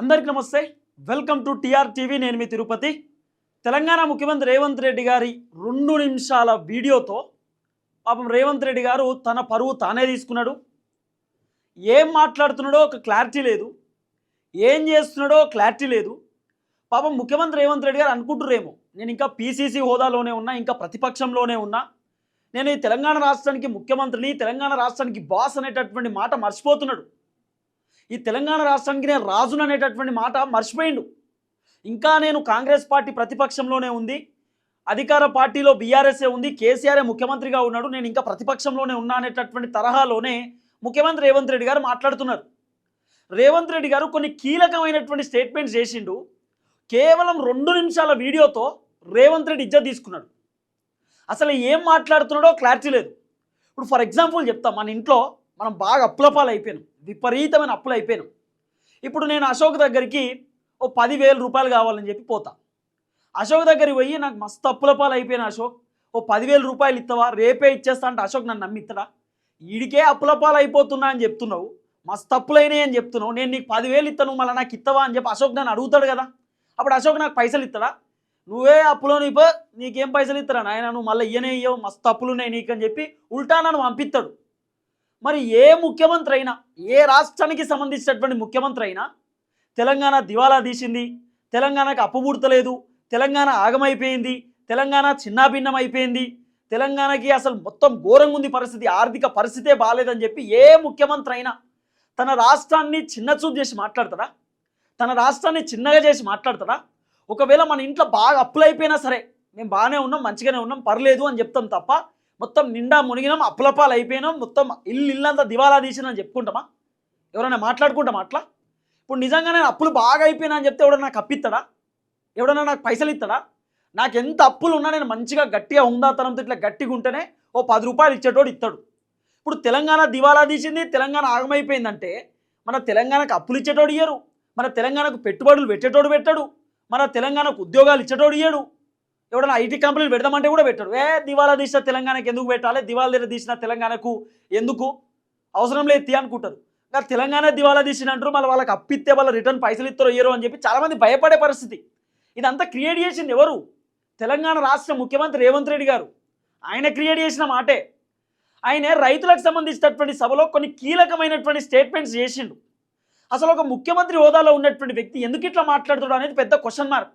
అందరికీ నమస్తే. Welcome to TR TV. నేను మీ తిరుపతి. తెలంగాణ ముఖ్యమంత్రి రేవంత్ రెడ్డి గారి రెండు నిమిషాల వీడియోతో పాపం రేవంత్ రెడ్డి గారు తన పరువు తానే తీసుకున్నాడు. ఏం మాట్లాడుతున్నాడో ఒక క్లారిటీ లేదు. ఏం చేస్తున్నాడో క్లారిటీ లేదు. పాపం ముఖ్యమంత్రి రేవంత్ రెడ్డి గారు అనుకుంటురేమో. నేను ఇంకా పీసీసీ హోదాలోనే ఉన్నా ఇంకా ప్రతిపక్షంలోనే ఉన్నా. నేను ఈ తెలంగాణ రాష్ట్రానికి ముఖ్యమంత్రిని తెలంగాణ రాష్ట్రానికి బాస్ అనేటటువంటి మాట మర్చిపోతున్నాడు. ఈ తెలంగాణ రాష్ట్రానికి నేను రాజును అనేటటువంటి మాట మర్చిపోయిండు. ఇంకా నేను కాంగ్రెస్ పార్టీ ప్రతిపక్షంలోనే ఉంది. అధికార పార్టీలో బీఆర్ఎస్ఏ ఉంది. కేసీఆర్ఏ ముఖ్యమంత్రిగా ఉన్నాడు. నేను ఇంకా ప్రతిపక్షంలోనే ఉన్నా అనేటటువంటి తరహాలోనే ముఖ్యమంత్రి రేవంత్ రెడ్డి గారు మాట్లాడుతున్నారు. రేవంత్ రెడ్డి గారు కొన్ని కీలకమైనటువంటి స్టేట్మెంట్స్ చేసిండు. కేవలం రెండు నిమిషాల వీడియోతో రేవంత్ రెడ్డి ఇజ్జ తీసుకున్నాడు. అసలు ఏం మాట్లాడుతున్నాడో క్లారిటీ లేదు. ఇప్పుడు ఫర్ ఎగ్జాంపుల్ చెప్తా. మన ఇంట్లో మనం బాగా అప్పులపాలు అయిపోయినాం విపరీతమైన అప్పులు అయిపోయాను ఇప్పుడు నేను అశోక్ దగ్గరికి ఓ పదివేల రూపాయలు కావాలని చెప్పి పోతా. అశోక్ దగ్గరికి పోయి నాకు మస్తు అప్పులపాలు అయిపోయాను అశోక్. ఓ పదివేల రూపాయలు ఇస్తావా రేపే ఇచ్చేస్తా అంటే అశోక్ నన్ను నమ్మిస్తాడా ఈడికే అప్పులపాలు అయిపోతున్నా అని చెప్తున్నావు. మస్తు అప్పులైనాయి అని చెప్తున్నావు. నేను నీకు పదివేలు ఇస్తాను మళ్ళీ నాకు ఇస్తావా అని చెప్పి అశోక్ నన్ను అడుగుతాడు కదా. అప్పుడు అశోక్ నాకు పైసలు ఇస్తాడా నువ్వే అప్పులో నీపో నీకేం పైసలు ఇస్తారా నాయన? నువ్వు మళ్ళీ ఇయ్యనే ఇయ్యవు మస్తు అప్పులు ఉన్నాయి నీకు అని చెప్పి ఉల్టా నన్ను పంపిస్తాడు మరి ఏ ముఖ్యమంత్రి అయినా ఏ రాష్ట్రానికి సంబంధించినటువంటి ముఖ్యమంత్రి అయినా తెలంగాణ దివాలా తీసింది తెలంగాణకు అప్పు తెలంగాణ ఆగమైపోయింది తెలంగాణ చిన్నాభిన్నం అయిపోయింది తెలంగాణకి అసలు మొత్తం ఘోరంగా ఉంది పరిస్థితి ఆర్థిక పరిస్థితే బాగాలేదని చెప్పి ఏ ముఖ్యమంత్రి అయినా తన రాష్ట్రాన్ని చిన్నచూపు చేసి మాట్లాడతాడా? తన రాష్ట్రాన్ని చిన్నగా చేసి మాట్లాడతాడా? ఒకవేళ మన ఇంట్లో బాగా అప్పులైపోయినా సరే మేము బాగానే ఉన్నాం మంచిగానే ఉన్నాం పర్లేదు అని చెప్తాం తప్ప మొత్తం నిండా మునిగినాం అప్పులపాలు అయిపోయినాం మొత్తం ఇల్లు ఇల్లంతా దివాలా తీసినని చెప్పుకుంటామా? ఎవరైనా మాట్లాడుకుంటామా అట్లా? ఇప్పుడు నిజంగా నేను అప్పులు బాగా అయిపోయినా అని చెప్తే ఎవడన్నా నాకు అప్పిస్తాడా ఎవడన్నా నాకు పైసలు ఇస్తాడా? నాకు ఎంత అప్పులు ఉన్నా నేను మంచిగా గట్టిగా ఉందాతనంతో ఇట్లా గట్టిగా ఉంటేనే ఓ పది రూపాయలు ఇచ్చేటోడు ఇస్తాడు. ఇప్పుడు తెలంగాణ దివాలా తీసింది తెలంగాణ ఆగమైపోయిందంటే మన తెలంగాణకు అప్పులు ఇచ్చేటోడు ఇయ్యరు. మన తెలంగాణకు పెట్టుబడులు పెట్టేటోడు పెట్టాడు. మన తెలంగాణకు ఉద్యోగాలు ఇచ్చేటోడు ఇయ్యడు. ఎవడన్నా ఐటీ కంపెనీలు పెడదామంటే కూడా పెట్టాడు. ఏ దివాలా తీసిన తెలంగాణకు ఎందుకు పెట్టాలి? దివాలా దగ్గర తీసిన తెలంగాణకు ఎందుకు? అవసరం లేదు తీ అనుకుంటారు. కానీ తెలంగాణ దివాలా తీసిన అంటారు మళ్ళీ వాళ్ళకి అప్పిస్తే వాళ్ళ రిటర్న్ పైసలు ఇస్తారో ఇయ్యరు అని చెప్పి చాలామంది భయపడే పరిస్థితి. ఇదంతా క్రియేట్ చేసింది ఎవరు? తెలంగాణ రాష్ట్ర ముఖ్యమంత్రి రేవంత్ రెడ్డి గారు. ఆయన క్రియేట్ చేసిన మాటే. ఆయన రైతులకు సంబంధించినటువంటి సభలో కొన్ని కీలకమైనటువంటి స్టేట్మెంట్స్ చేసిండు. అసలు ఒక ముఖ్యమంత్రి హోదాలో ఉన్నటువంటి వ్యక్తి ఎందుకు ఇట్లా మాట్లాడుతాడు అనేది పెద్ద క్వశ్చన్ మార్క్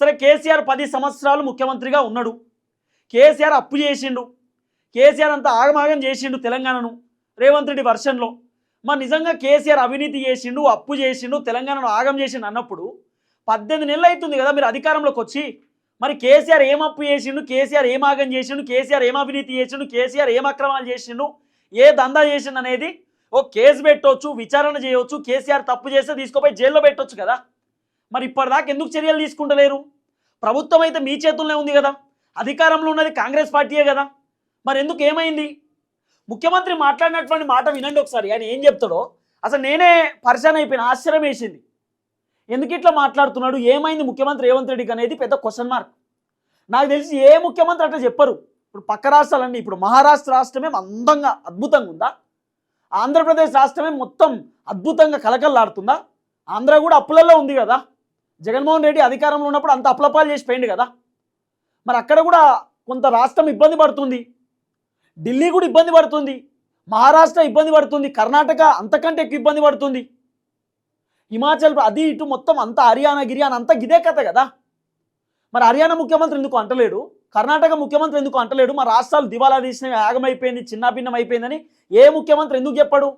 సరే కేసీఆర్ పది సంవత్సరాలు ముఖ్యమంత్రిగా ఉన్నాడు. కేసీఆర్ అప్పు చేసిండు. కేసీఆర్ అంతా ఆగమాగం చేసిండు తెలంగాణను రేవంత్ రెడ్డి వర్షన్లో. మరి నిజంగా కేసీఆర్ అవినీతి చేసిండు అప్పు చేసిండు తెలంగాణను ఆగం చేసిండు అన్నప్పుడు పద్దెనిమిది నెలలు అవుతుంది కదా మీరు అధికారంలోకి వచ్చి. మరి కేసీఆర్ ఏం అప్పు చేసిండు కేసీఆర్ ఏం ఆగం చేసిండు కేసీఆర్ ఏం అవినీతి చేసిండు కేసీఆర్ ఏం అక్రమాలు చేసిండు ఏ దందా చేసిండు అనేది ఓ కేసు పెట్టవచ్చు విచారణ చేయవచ్చు కేసీఆర్ తప్పు చేస్తే తీసుకుపోయి జైల్లో పెట్టొచ్చు కదా. మరి ఇప్పటిదాకా ఎందుకు చర్యలు తీసుకుంటలేరు? ప్రభుత్వం అయితే మీ చేతుల్లోనే ఉంది కదా. అధికారంలో ఉన్నది కాంగ్రెస్ పార్టీయే కదా. మరి ఎందుకు ఏమైంది? ముఖ్యమంత్రి మాట్లాడినటువంటి మాట వినండి ఒకసారి. ఆయన ఏం చెప్తాడో? అసలు నేనే పరిశాన్ అయిపోయిన ఆశ్చర్యం వేసింది. ఎందుకు ఇట్లా మాట్లాడుతున్నాడు? ఏమైంది ముఖ్యమంత్రి రేవంత్ రెడ్డికి అనేది పెద్ద క్వశ్చన్ మార్క్ నాకు తెలిసి ఏ ముఖ్యమంత్రి అట్లా చెప్పరు. ఇప్పుడు పక్క రాష్ట్రాలన్నీ ఇప్పుడు మహారాష్ట్ర రాష్ట్రమే అందంగా అద్భుతంగా ఉందా? ఆంధ్రప్రదేశ్ రాష్ట్రమే మొత్తం అద్భుతంగా కలకల్లాడుతుందా ఆంధ్ర కూడా అప్పులలో ఉంది కదా. జగన్మోహన్ రెడ్డి అధికారంలో ఉన్నప్పుడు అంత అప్లపాలు చేసి పోయింది కదా. మరి అక్కడ కూడా కొంత రాష్ట్రం ఇబ్బంది పడుతుంది. ఢిల్లీ కూడా ఇబ్బంది పడుతుంది. మహారాష్ట్ర ఇబ్బంది పడుతుంది. కర్ణాటక అంతకంటే ఎక్కువ ఇబ్బంది పడుతుంది. హిమాచల్ అది ఇటు మొత్తం అంత హర్యానా గిరియానా అంతా ఇదే కథ కదా. మరి హర్యానా ముఖ్యమంత్రి ఎందుకు అంటలేడు? కర్ణాటక ముఖ్యమంత్రి ఎందుకు అంటలేడు? మా రాష్ట్రాలు దివాలా తీసిన యాగమైపోయింది చిన్నాభిన్నం అయిపోయిందని ఏ ముఖ్యమంత్రి ఎందుకు చెప్పాడు?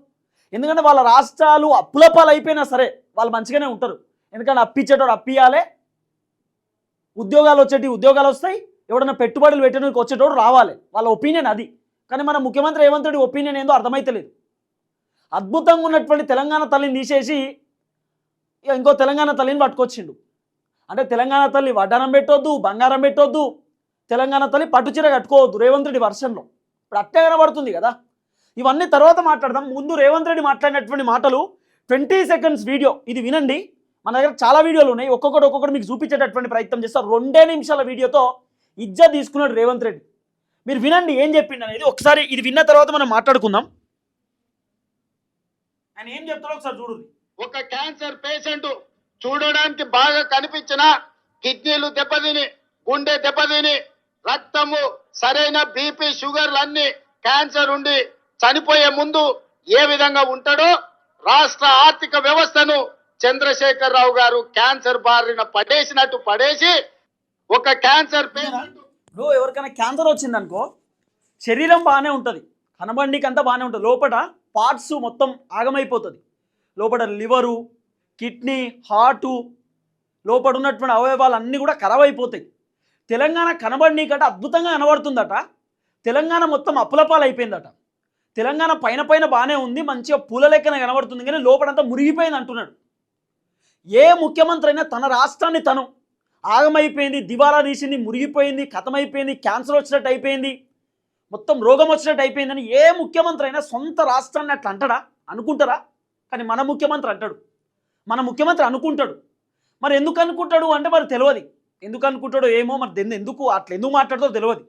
ఎందుకంటే వాళ్ళ రాష్ట్రాలు అప్పులపాలు అయిపోయినా సరే వాళ్ళు మంచిగానే ఉంటారు. ఎందుకంటే అప్పిచ్చేటోడు అప్పియాలి ఉద్యోగాలు వచ్చేటి ఉద్యోగాలు వస్తాయి. ఎవడన్నా పెట్టుబడులు పెట్టడానికి వచ్చేటోడు రావాలి. వాళ్ళ ఒపీనియన్ అది. కానీ మన ముఖ్యమంత్రి రేవంత్ రెడ్డి ఒపీనియన్ ఏందో అర్థమైతలేదు. అద్భుతంగా ఉన్నటువంటి తెలంగాణ తల్లిని తీసేసి ఇక ఇంకో తెలంగాణ తల్లిని పట్టుకొచ్చిండు. అంటే తెలంగాణ తల్లి వడ్డానం పెట్టొద్దు బంగారం పెట్టొద్దు. తెలంగాణ తల్లి పట్టుచీర కట్టుకోవద్దు రేవంత్ రెడ్డి వర్షంలో. ఇప్పుడు అట్టే కనబడుతుంది కదా. ఇవన్నీ తర్వాత మాట్లాడదాం. ముందు రేవంత్ రెడ్డి మాట్లాడినటువంటి మాటలు ట్వంటీ సెకండ్స్ వీడియో. ఇది వినండి. మన దగ్గర చాలా వీడియోలు ఉన్నాయి. ఒక్కొక్కటి ఒక్కొక్కటి మీకు చూపించేటటువంటి ప్రయత్నం చేస్తారు రెండే నిమిషాల వీడియోతో ఇజ్జ తీసుకున్నాడు రేవంత్ రెడ్డి. మీరు వినండి ఏం చెప్పిండు అనేది. ఒకసారి ఇది విన్న తర్వాత మనం మాట్లాడుకుందాం. ఆయన ఏం చెప్తాడో ఒకసారి చూడండి. ఒక క్యాన్సర్ పేషెంట్ చూడడానికి బాగా కనిపించిన కిడ్నీలు దెబ్బతిని గుండె దెబ్బతిని రక్తము సరైన బీపీ షుగర్లు అన్ని క్యాన్సర్ ఉండి చనిపోయే ముందు ఏ విధంగా ఉంటాడో రాష్ట్ర ఆర్థిక వ్యవస్థను చంద్రశేఖర్ రావు గారు క్యాన్సర్ బారిన పడేసినట్టు పడేసి ఒక క్యాన్సర్ పేషెంట్ ఇప్పుడు ఎవరికైనా క్యాన్సర్ వచ్చిందనుకో శరీరం బాగానే ఉంటుంది. కనబండికి అంతా బాగానే ఉంటుంది. లోపల పార్ట్స్ మొత్తం ఆగమైపోతుంది. లోపల లివరు కిడ్నీ హార్టు లోపల ఉన్నటువంటి అవయవాలు అన్నీ కూడా ఖరాబ్ అయిపోతాయి. తెలంగాణ కనబడినీకట అద్భుతంగా కనబడుతుందట. తెలంగాణ మొత్తం అప్పులపాలు అయిపోయిందట తెలంగాణ పైన పైన బాగానే ఉంది మంచిగా పూల లెక్కన కనబడుతుంది కానీ లోపలంతా మురిగిపోయింది అంటున్నాడు. ఏ ముఖ్యమంత్రి అయినా తన రాష్ట్రాన్ని తను ఆగమైపోయింది దివాలా తీసింది మురిగిపోయింది కథమైపోయింది క్యాన్సర్ వచ్చినట్టు అయిపోయింది మొత్తం రోగం వచ్చినట్టు అయిపోయిందని ఏ ముఖ్యమంత్రి అయినా సొంత రాష్ట్రాన్ని అట్లా అంటాడా? అనుకుంటారా? కానీ మన ముఖ్యమంత్రి అంటాడు. మన ముఖ్యమంత్రి అనుకుంటాడు. మరి ఎందుకు అనుకుంటాడు అంటే మరి తెలియదు ఎందుకు అనుకుంటాడో ఏమో మరి ఎందుకు అట్లా ఎందుకు మాట్లాడదో తెలియదు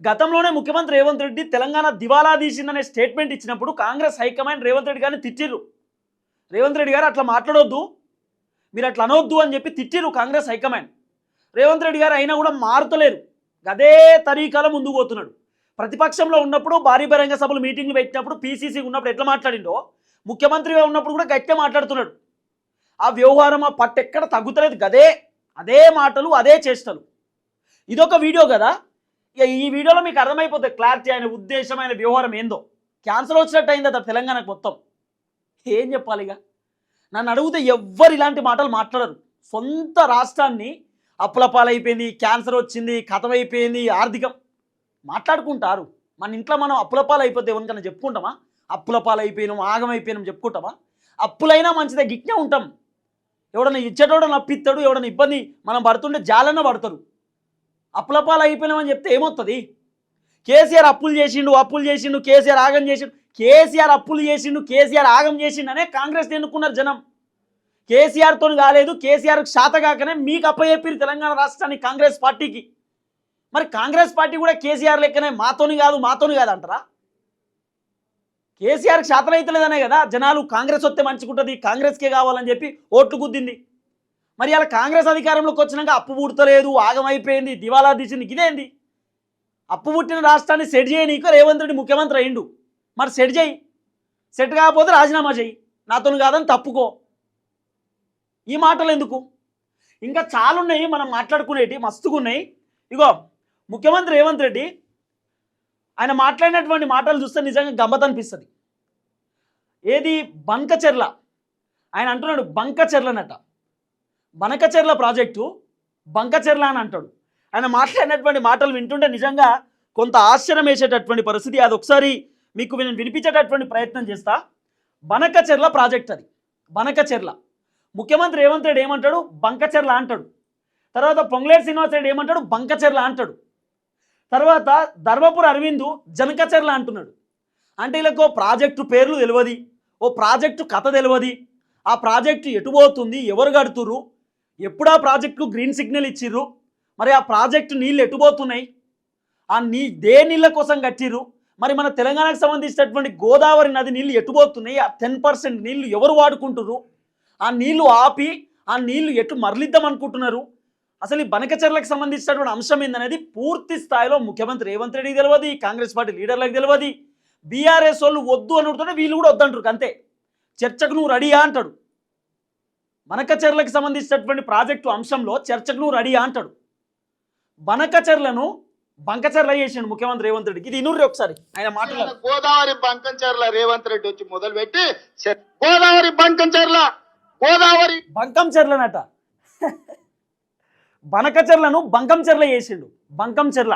గతంలోనే ముఖ్యమంత్రి రేవంత్ రెడ్డి తెలంగాణ దివాలా తీసిందనే స్టేట్మెంట్ ఇచ్చినప్పుడు కాంగ్రెస్ హైకమాండ్ రేవంత్ రెడ్డి గారిని తిట్టిర్రు. రేవంత్ రెడ్డి గారు అట్లా మాట్లాడొద్దు. మీరు అట్లా అనవద్దు అని చెప్పి తిట్టిర్రు కాంగ్రెస్ హైకమాండ్. రేవంత్ రెడ్డి గారు అయినా కూడా మారుతలేరు. అదే తరీకాలో ముందుకు పోతున్నాడు. ప్రతిపక్షంలో ఉన్నప్పుడు భారీ బహిరంగ సభలు మీటింగ్లు పెట్టినప్పుడు పీసీసీ ఉన్నప్పుడు ఎట్లా మాట్లాడిండో ముఖ్యమంత్రిగా ఉన్నప్పుడు కూడా గట్టిగా మాట్లాడుతున్నాడు. ఆ వ్యవహారం ఆ పట్టు ఎక్కడ తగ్గుతలేదు. గదే అదే మాటలు అదే చేష్టలు. ఇదొక వీడియో కదా. ఇక ఈ వీడియోలో మీకు అర్థమైపోతుంది క్లారిటీ ఆయన ఉద్దేశం ఆయన వ్యవహారం ఏందో. క్యాన్సర్ వచ్చినట్టు అయింది తెలంగాణకు మొత్తం. ఏం చెప్పాలి ఇక నన్ను అడిగితే ఎవ్వరు ఇలాంటి మాటలు మాట్లాడరు. సొంత రాష్ట్రాన్ని అప్పులపాలైపోయింది క్యాన్సర్ వచ్చింది కథమైపోయింది ఆర్థికం. మాట్లాడుకుంటారు. మన ఇంట్లో మనం అప్పులపాలైపోతే అయిపోతే ఎవరికైనా చెప్పుకుంటామా? అప్పులపాలైపోయినాం ఆగం అయిపోయినాం ఆగమైపోయినాం చెప్పుకుంటామా? అప్పులైనా మంచిదే గిట్నే ఉంటాం. ఎవడన్నా ఇచ్చేటోడన్నా అప్పిస్తాడు ఎవడన్నా ఇబ్బంది మనం పడుతుంటే జాలన్న పడతారు. అప్పులపాలు అయిపోయినామని చెప్తే ఏమవుతుంది కేసీఆర్ అప్పులు చేసిండు అప్పులు చేసిండు కేసీఆర్ ఆగం చేసిండు. కేసీఆర్ అప్పులు చేసిండు కేసీఆర్ ఆగం చేసిండనే కాంగ్రెస్ ఎన్నుకున్నారు జనం. కేసీఆర్తో కాలేదు కేసీఆర్ శాతగాకనే మీకు అప్పచెప్పిరు తెలంగాణ రాష్ట్రానికి కాంగ్రెస్ పార్టీకి. మరి కాంగ్రెస్ పార్టీ కూడా కేసీఆర్ లెక్కనే మాతోని కాదు మాతోని కాదు అంటారా కేసీఆర్కి శాతం కదా జనాలు కాంగ్రెస్ వస్తే మంచిగుంటుంది కాంగ్రెస్కే కావాలని చెప్పి ఓట్లు గుద్దింది. మరి అలా కాంగ్రెస్ అధికారంలోకి వచ్చినాక అప్పు పుడతలేదు ఆగమైపోయింది దివాలా తీసింది ఇదేంది? అప్పు పుట్టిన రాష్ట్రాన్ని సెట్ చేయనీకో రేవంత్ రెడ్డి ముఖ్యమంత్రి అయిండు. మరి సెట్ చేయి. సెట్ కాకపోతే రాజీనామా చేయి. నాతో కాదని తప్పుకో. ఈ మాటలు ఎందుకు? ఇంకా చాలా ఉన్నాయి మనం మాట్లాడుకునేటి మస్తుగా ఉన్నాయి ఇగో ముఖ్యమంత్రి రేవంత్ రెడ్డి ఆయన మాట్లాడినటువంటి మాటలు చూస్తే నిజంగా గమ్మత్ అనిపిస్తుంది. ఏది? బంకచెర్ల ఆయన అంటున్నాడు బంకచెర్లనట బనకచెర్ల ప్రాజెక్టు బంకచెర్ల అని అంటాడు. ఆయన మాట్లాడినటువంటి మాటలు వింటుంటే నిజంగా కొంత ఆశ్చర్యం వేసేటటువంటి పరిస్థితి. అది ఒకసారి మీకు నేను వినిపించేటటువంటి ప్రయత్నం చేస్తా. బనకచెర్ల ప్రాజెక్ట్ అది. బనకచెర్ల. ముఖ్యమంత్రి రేవంత్ రెడ్డి ఏమంటాడు? బంకచెర్ల అంటాడు. తర్వాత పొంగులేటి శ్రీనివాస్ రెడ్డి ఏమంటాడు? బంకచెర్ల అంటాడు. తర్వాత ధర్మపుర అరవిందు జనకచెర్ల అంటున్నాడు. అంటే వీళ్ళకు ప్రాజెక్టు పేర్లు తెలియదు ఓ ప్రాజెక్టు కథ తెలియదు ఆ ప్రాజెక్టు ఎటు పోతుంది? ఎవరు కడుతుర్రు? ఎప్పుడు ఆ ప్రాజెక్టుకు గ్రీన్ సిగ్నల్ ఇచ్చిర్రు? మరి ఆ ప్రాజెక్టు నీళ్ళు ఎటు పోతున్నాయి? ఆ నీ దే నీళ్ళ కోసం కట్టిర్రు? మరి మన తెలంగాణకు సంబంధించినటువంటి గోదావరి నది నీళ్ళు ఎటుపోతున్నాయి? ఆ టెన్ పర్సెంట్ నీళ్ళు ఎవరు వాడుకుంటున్నారు ఆ నీళ్ళు ఆపి ఆ నీళ్ళు ఎటు మరలిద్దాం అనుకుంటున్నారు? అసలు ఈ బనకచర్లకు సంబంధించినటువంటి అంశం ఏందనేది పూర్తి స్థాయిలో ముఖ్యమంత్రి రేవంత్ రెడ్డికి తెలియదు కాంగ్రెస్ పార్టీ లీడర్లకు తెలియదు బీఆర్ఎస్ వాళ్ళు వద్దు అని అడుగుతుంటే వీళ్ళు కూడా వద్దంటారు అంతే. చర్చకు నువ్వు రెడీయా అంటాడు. బనకచర్లకు సంబంధించినటువంటి ప్రాజెక్టు అంశంలో చర్చకు నువ్వు రెడీయా అంటాడు. బనకచర్లను బంకచెర్ల చేసిండు ముఖ్యమంత్రి రేవంత్ రెడ్డికి. ఇది ఇనుర్రి ఒకసారి. ఆయన మాటలు గోదావరి బంకంచర్ల రేవంత్ రెడ్డి వచ్చి మొదలు పెట్టి గోదావరి బంకంచర్ల గోదావరి బంకం చెర్లనట. బనకచెర్లను బంకం చెర్ల చేసిండు. బంకం చెర్ల.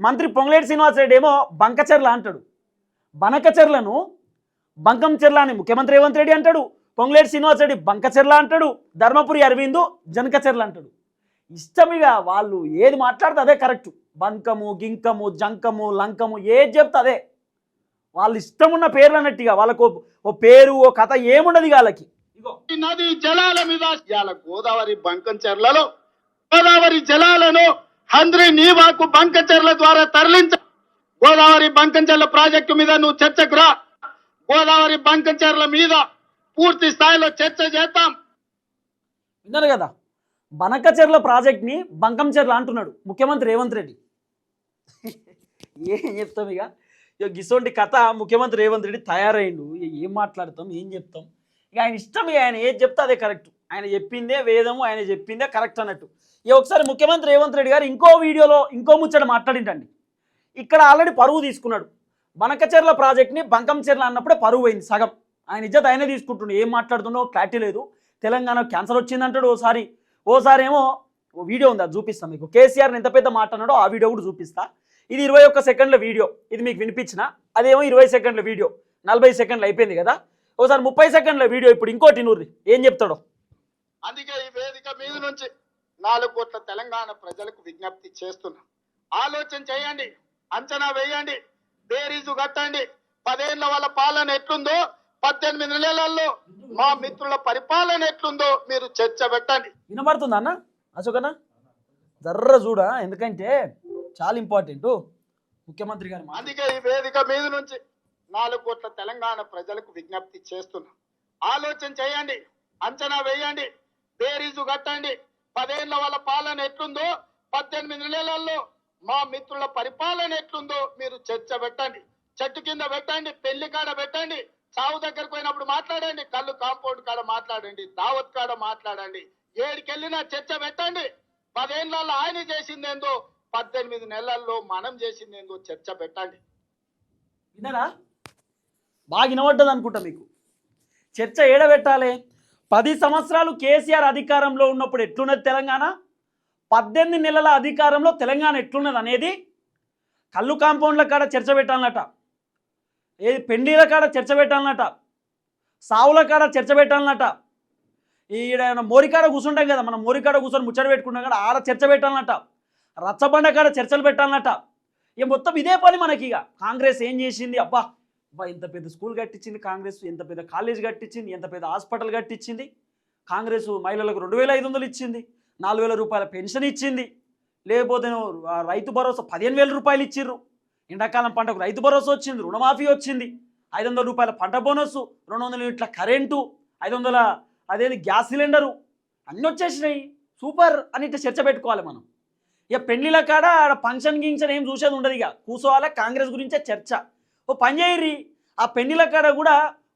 మంత్రి పొంగులేటి శ్రీనివాసరెడ్డి ఏమో బంకచెర్ల అంటాడు. బనకచెర్లను బంకం చెర్ల అని ముఖ్యమంత్రి రేవంత్ రెడ్డి అంటాడు. పొంగులేటి శ్రీనివాసరెడ్డి బంకచెర్ల అంటాడు. ధర్మపురి అరవిందు జనకచెర్ల అంటాడు. ఇష్టమిగా వాళ్ళు ఏది మాట్లాడితే అదే కరెక్ట్. బంకము గింకము జంకము లంకము ఏది చెప్తే అదే. వాళ్ళు ఇష్టం ఉన్న పేర్లు అన్నట్టుగా వాళ్ళకు ఓ- పేరు ఓ కథ ఏముండదు వాళ్ళకి? నది జలాల మీద ఇవాళ గోదావరి బంకంచెర్లలో గోదావరి జలాలను హంద్రి నీవాకు బంకంచెర్ల ద్వారా తరలించ గోదావరి బంకంచెర్ల ప్రాజెక్టు మీద నువ్వు చర్చకు రా. గోదావరి బంకంచెర్ల మీద పూర్తి స్థాయిలో చర్చ చేద్దాం. విన్నారు కదా? బనకచెర్ల ప్రాజెక్ట్ని బంకంచెర్ల అంటున్నాడు ముఖ్యమంత్రి రేవంత్ రెడ్డి. ఏం చెప్తాం ఇక? ఇక గిసోంటి కథ ముఖ్యమంత్రి రేవంత్ రెడ్డి తయారైండు. ఇక ఏం మాట్లాడతాం ఏం చెప్తాం? ఇక ఆయన ఇష్టం ఇక ఆయన ఏది చెప్తే అదే కరెక్ట్. ఆయన చెప్పిందే వేదము ఆయన చెప్పిందే కరెక్ట్ అన్నట్టు. ఇక ఒకసారి ముఖ్యమంత్రి రేవంత్ రెడ్డి గారు ఇంకో వీడియోలో ఇంకో ముచ్చట మాట్లాడింటండి ఇక్కడ ఆల్రెడీ పరువు తీసుకున్నాడు. బనకచెర్ల ప్రాజెక్ట్ని బంకంచెర్ల అన్నప్పుడే పరువు అయింది సగం. ఆయన ఇజ్జత ఆయనే తీసుకుంటుండు. ఏం మాట్లాడుతుండో క్లారిటీ లేదు. తెలంగాణ క్యాన్సర్ వచ్చిందంటాడు ఓసారి. ఓసారి ఏమో వీడియో ఉంది అది చూపిస్తాను మీకు. కేసీఆర్ని ఎంత పెద్ద మాట అన్నాడో ఆ వీడియో కూడా చూపిస్తా. ఇది ఇరవై ఒక్క సెకండ్ల వీడియో. ఇది మీకు వినిపించిన అదేమో ఇరవై సెకండ్ల వీడియో. నలభై సెకండ్లు అయిపోయింది కదా? ఒకసారి ముప్పై సెకండ్ల వీడియో ఇప్పుడు ఇంకోటి నూరి ఏం చెప్తాడో? అందుకే ఈ వేదిక మీద నుంచి నాలుగు కోట్ల తెలంగాణ ప్రజలకు విజ్ఞప్తి చేస్తున్నా. ఆలోచన చేయండి అంచనా వేయండి బేరీజు కట్టండి. పదేళ్ళ వాళ్ళ పాలన ఎట్లుందో పద్దెనిమిది నెలల్లో మా మిత్రుల పరిపాలన ఎట్లుందో మీరు చర్చ పెట్టండి. వినబడుతుందా అన్న? అశోకన్న? జర్ర చూడ? ఎందుకంటే చాలా ఇంపార్టెంట్. ముఖ్యమంత్రి గారు అందుకే ఈ వేదిక మీద నుంచి నాలుగు కోట్ల తెలంగాణ ప్రజలకు విజ్ఞప్తి చేస్తున్నా. ఆలోచన చేయండి అంచనా వేయండి బేరీజు కట్టండి. పదేళ్ళ వాళ్ళ పాలన ఎట్లుందో పద్దెనిమిది నెలల్లో మా మిత్రుల పరిపాలన ఎట్లుందో మీరు చర్చ పెట్టండి. చెట్టు కింద పెట్టండి పెళ్ళి కాడ పెట్టండి చావు దగ్గరకు పోయినప్పుడు మాట్లాడండి కళ్ళు కాంపౌండ్ కాడ మాట్లాడండి దావత్ కాడ మాట్లాడండి. ఏడికెళ్ళినా చర్చ పెట్టండి. పదేళ్ళ ఆయన చేసిందేందో పద్దెనిమిది నెలల్లో మనం చేసింది ఏందో చర్చ పెట్టండి. వినరా? బాగా వినబడ్డది అనుకుంటా మీకు. చర్చ ఏడబెట్టాలి? పది సంవత్సరాలు కేసీఆర్ అధికారంలో ఉన్నప్పుడు ఎట్లున్నది తెలంగాణ? పద్దెనిమిది నెలల అధికారంలో తెలంగాణ ఎట్లున్నది అనేది కళ్ళు కాంపౌండ్ల కాడ చర్చ పెట్టాలన్నట. ఏది పెండీల కాడ చర్చ పెట్టాలన్నట. సావుల కాడ చర్చ పెట్టాలన్నట. ఈడ మోరికాడ కూర్చుంటాం కదా మనం మోరికాడ కూర్చొని ముచ్చట పెట్టుకుంటాం కదా ఆడ చర్చ పెట్టాలన్నట. రచ్చబండ కాడ చర్చలు పెట్టాలన్నట. ఇక మొత్తం ఇదే పని మనకి ఇక. కాంగ్రెస్ ఏం చేసింది? అబ్బా అబ్బా ఎంత పెద్ద స్కూల్ కట్టించింది కాంగ్రెస్ ఎంత పెద్ద కాలేజ్ కట్టించింది ఎంత పెద్ద హాస్పిటల్ కట్టించింది. కాంగ్రెస్ మహిళలకు రెండు వేల ఐదు వందలు ఇచ్చింది నాలుగు వేల రూపాయల పెన్షన్ ఇచ్చింది. లేకపోతే రైతు భరోసా పదిహేను వేల రూపాయలు ఇచ్చిర్రు. ఎండాకాలం పంటకు రైతు భరోసా వచ్చింది రుణమాఫీ వచ్చింది. ఐదు వందల రూపాయల పంట బోనస్ రెండు వందల యూనిట్ల కరెంటు ఐదు వందల అదేది గ్యాస్ సిలిండరు. అన్నీ వచ్చేసినాయి. సూపర్ అని ఇట్లా చర్చ పెట్టుకోవాలి మనం. ఇక పెళ్ళిల కాడ ఆడ ఫంక్షన్ గింక్షన్ ఏం చూసేది ఉండదు ఇక. కూర్చోవాలి కాంగ్రెస్ గురించే చర్చ. ఓ పని చేయరి ఆ పెళ్ళిల కాడ కూడా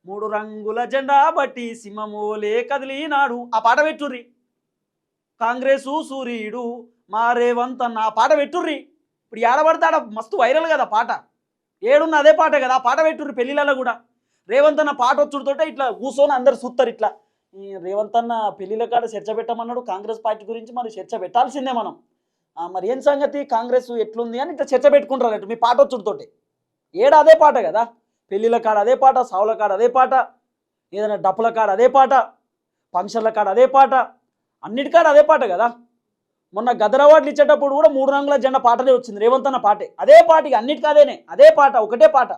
మూడు రంగుల జెండా బట్టి సింహమోలే కదిలినాడు. ఆ పాట పెట్టుర్రి. కాంగ్రెసు సూర్యుడు మా రేవంత్ అన్న ఆ పాట పెట్టుర్రి. ఇప్పుడు ఏడబడితే ఆడ మస్తు వైరల్ కదా పాట. ఏడున్న అదే పాట కదా. ఆ పాట పెట్టుర్రి పెళ్ళిలలో కూడా. రేవంత్ అన్న పాట వచ్చుడుతోటే ఇట్లా కూర్చొని అందరు చూస్తారు ఇట్లా. ఈ రేవంత్ అన్న పెళ్ళిల కాడ చర్చ పెట్టమన్నాడు. కాంగ్రెస్ పార్టీ గురించి మరి చర్చ పెట్టాల్సిందే మనం. మరి ఏం సంగతి? కాంగ్రెస్ ఎట్లుంది అని ఇట్లా చర్చ పెట్టుకుంటారు మీ పాట వచ్చుడుతోటి ఏడ అదే పాట కదా? పెళ్ళిళ్ళ కాడ అదే పాట సావుల కాడ అదే పాట ఏదైనా డప్పుల కాడ అదే పాట ఫంక్షన్ల కాడ అదే పాట అన్నిటికాడ అదే పాట కదా? మొన్న గదర్ అవార్డులు ఇచ్చేటప్పుడు కూడా మూడు రంగుల జెండా పాటనే వచ్చింది రేవంత్ అన్న పాటే. అదే పాటకి అన్నిటికీ అదేనే అదే పాట ఒకటే పాట.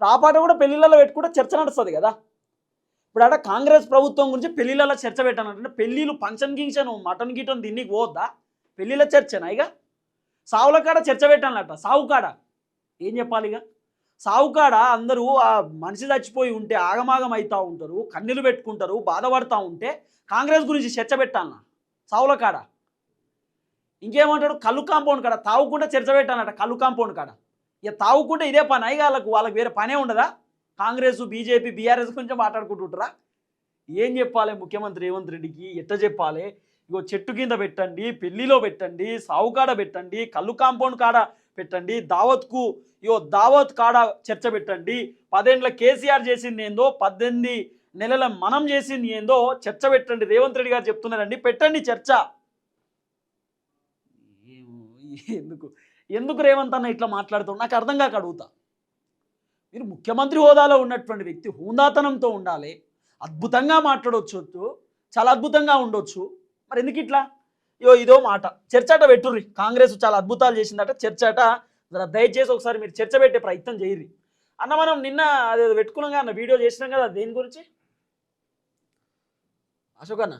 ఆ పాట కూడా పెళ్ళిళ్ళలో పెట్టుకుంటే చర్చ నడుస్తుంది కదా? ఇప్పుడు అక్కడ కాంగ్రెస్ ప్రభుత్వం గురించి పెళ్ళిళ్ళలో చర్చ పెట్టానంటే పెళ్ళిళ్ళు ఫంక్షన్ గింక్షన్ మటన్ గిటన్ దీనికి పోద్దా పెళ్ళిళ్ళ చర్చనా ఇక? సావుల కాడ చర్చ పెట్టాలట సావు కాడ. ఏం చెప్పాలి ఇక సావు కాడ అందరూ ఆ మనిషి చచ్చిపోయి ఉంటే ఆగమాగం అవుతూ ఉంటారు కన్నీళ్ళు పెట్టుకుంటారు బాధపడుతూ ఉంటే కాంగ్రెస్ గురించి చర్చ పెట్టాలన్న సావుల కాడ. ఇంకేమంటాడు? కళ్ళు కాంపౌండ్ కాడ తాగుకుంటే చర్చ పెట్టాలట కళ్ళు కాంపౌండ్ కాడ. ఇక తాగుకుంటే ఇదే పని అయ్యి వాళ్ళకు వాళ్ళకి వేరే పనే ఉండదా? కాంగ్రెస్ బీజేపీ బీఆర్ఎస్ గురించి మాట్లాడుకుంటుంటారా? ఏం చెప్పాలి ముఖ్యమంత్రి రేవంత్ రెడ్డికి? ఎట్ట చెప్పాలి? ఇగో చెట్టు కింద పెట్టండి పెళ్ళిలో పెట్టండి సావుకాడ పెట్టండి కళ్ళు కాంపౌండ్ కాడ పెట్టండి దావత్కు ఇగో దావత్ కాడ చర్చ పెట్టండి. పదేండ్ల కేసీఆర్ చేసింది ఏందో పద్దెనిమిది నెలల మనం చేసింది ఏందో చర్చ పెట్టండి. రేవంత్ రెడ్డి గారు చెప్తున్నారండి పెట్టండి చర్చ. ఎందుకు ఎందుకు రేవంత్ అన్న ఇట్లా మాట్లాడుతాడు నాకు అర్థం కాక అడుగుతా. మీరు ముఖ్యమంత్రి హోదాలో ఉన్నటువంటి వ్యక్తి హుందాతనంతో ఉండాలి అద్భుతంగా మాట్లాడవచ్చు చాలా అద్భుతంగా ఉండొచ్చు. మరి ఎందుకు ఇట్లా? ఇయో ఇదో మాట. చర్చట పెట్టుర్రి. కాంగ్రెస్ చాలా అద్భుతాలు చేసిందట. చర్చట దయచేసి ఒకసారి మీరు చర్చ పెట్టే ప్రయత్నం చేయర్రి. అన్న మనం నిన్న అది పెట్టుకున్నాం కదా అన్న వీడియో చేసినాం కదా దేని గురించి? అశోక్ అన్న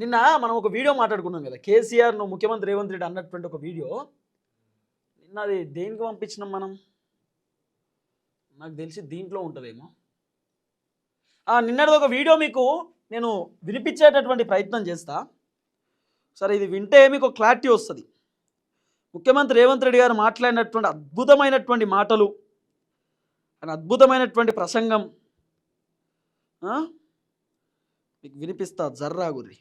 నిన్న మనం ఒక వీడియో మాట్లాడుకున్నాం కదా కేసీఆర్ను ముఖ్యమంత్రి రేవంత్ రెడ్డి అన్నటువంటి ఒక వీడియో. నిన్న అది దేనికి పంపించినాం మనం? నాకు తెలిసి దీంట్లో ఉంటుందేమో. నిన్నటిది ఒక వీడియో మీకు నేను వినిపించేటటువంటి ప్రయత్నం చేస్తా. సరే ఇది వింటే మీకు క్లారిటీ వస్తుంది. ముఖ్యమంత్రి రేవంత్ రెడ్డి గారు మాట్లాడినటువంటి అద్భుతమైనటువంటి మాటలు ఆయన అద్భుతమైనటువంటి ప్రసంగం? మీకు వినిపిస్తా జర్రా గుర్రి.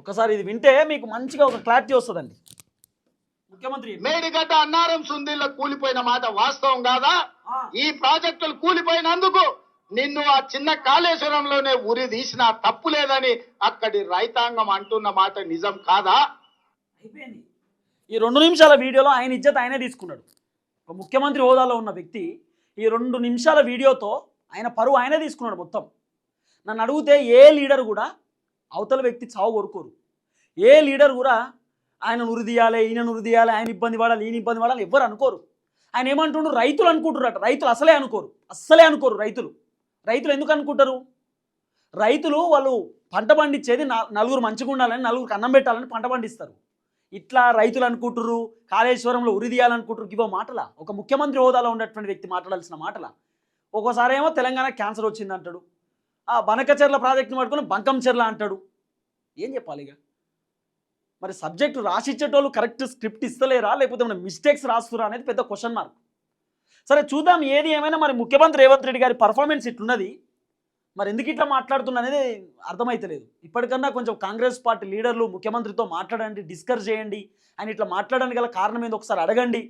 ఒకసారి ఇది వింటే మీకు మంచిగా ఒక క్లారిటీ వస్తుందండి. ముఖ్యమంత్రి మేడిగడ్డ అన్నారం సుందీల్లో కూలిపోయిన మాట వాస్తవం కాదా? ఈ ప్రాజెక్టులు కూలిపోయినందుకు నిన్ను ఆ చిన్న కాళేశ్వరంలోనే ఉరి తీసిన తప్పు లేదని అక్కడి రైతాంగం అంటున్న మాట నిజం కాదా? అయిపోయింది. ఈ రెండు నిమిషాల వీడియోలో ఆయన ఇజ్జత్ ఆయనే తీసుకున్నాడు. ఒక ముఖ్యమంత్రి హోదాలో ఉన్న వ్యక్తి ఈ రెండు నిమిషాల వీడియోతో ఆయన పరువు ఆయనే తీసుకున్నాడు మొత్తం. నన్ను అడిగితే ఏ లీడర్ కూడా అవతల వ్యక్తి చావు కోరుకోరు. ఏ లీడర్ కూడా ఆయన ఉరి ఈయన ఉరి ఆయన ఇబ్బంది పడాలి ఈయన ఇబ్బంది పడాలి ఎవ్వరు అనుకోరు. ఆయన ఏమంటుండ్రు రైతులు అనుకుంటున్నారట. రైతులు అసలే అనుకోరు. అస్సలే అనుకోరు రైతులు. రైతులు ఎందుకు అనుకుంటారు? రైతులు వాళ్ళు పంట పండించేది నా- నలుగురు మంచిగా ఉండాలని నలుగురికి అన్నం పెట్టాలని పంట పండిస్తారు. ఇట్లా రైతులు అనుకుంటుర్రు కాళేశ్వరంలో ఉరిదీయాలనుకుంటారు ఇవో మాటల? ఒక ముఖ్యమంత్రి హోదాలో ఉన్నటువంటి వ్యక్తి మాట్లాడాల్సిన మాటల? ఒక్కోసారి ఏమో తెలంగాణ క్యాన్సర్ వచ్చింది అంటాడు. ఆ బనకచెర్ల ప్రాజెక్టును పట్టుకుని బంకం చెర్ల అంటాడు. ఏం చెప్పాలి ఇక? మరి సబ్జెక్టు రాసిచ్చేటోళ్ళు కరెక్ట్ స్క్రిప్ట్ ఇస్తలేరా? లేకపోతే మన మిస్టేక్స్ రాస్తురా అనేది పెద్ద క్వశ్చన్ మార్క్ సరే చూద్దాం ఏది ఏమైనా. మరి ముఖ్యమంత్రి రేవంత్ రెడ్డి గారి పర్ఫార్మెన్స్ ఇట్లున్నది. మరి ఎందుకు ఇట్లా మాట్లాడుతున్నా అనేది అర్థమైతలేదు. ఇప్పటికన్నా కొంచెం కాంగ్రెస్ పార్టీ లీడర్లు ముఖ్యమంత్రితో మాట్లాడండి డిస్కస్ చేయండి. ఆయన ఇట్లా మాట్లాడడానికి గల కారణం ఏందో ఒకసారి అడగండి.